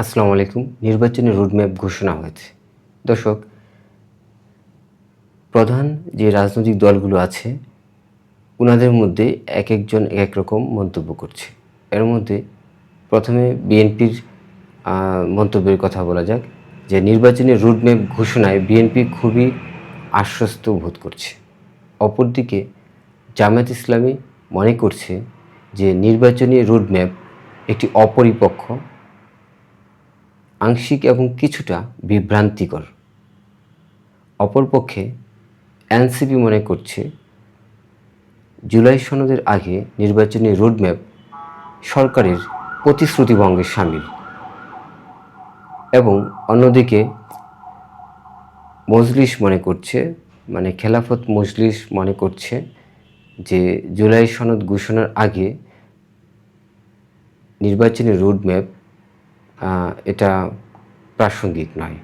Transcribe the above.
আসসালামু আলাইকুম। নির্বাচনী রোডম্যাপ ঘোষণা হয়েছে। দর্শক, প্রধান যে রাজনৈতিক দলগুলো আছে ওনাদের মধ্যে এক একজন এক এক রকম মন্তব্য করছে। এর মধ্যে প্রথমে বিএনপির মন্তব্যের কথা বলা যাক, যে নির্বাচনী রোডম্যাপ ঘোষণায় বিএনপি খুবই আশ্বস্ত বোধ করছে। অপরদিকে জামায়াত ইসলামী মনে করছে যে নির্বাচনী রোডম্যাপ একটি অপরিপক্ষ আংশিক এবং কিছুটা বিভ্রান্তিকর। অপরপক্ষে, এনসিপি মনে করছে, জুলাই সনদের আগে নির্বাচনী রোডম্যাপ সরকারের প্রতিশ্রুতিভঙ্গের সামিল এবং অন্যদিকে, মজলিস মনে করছে মানে খেলাফত মজলিস মনে করছে যে জুলাই সনদ ঘোষণার আগে নির্বাচনী রোডম্যাপ এটা প্রাসঙ্গিক নয়।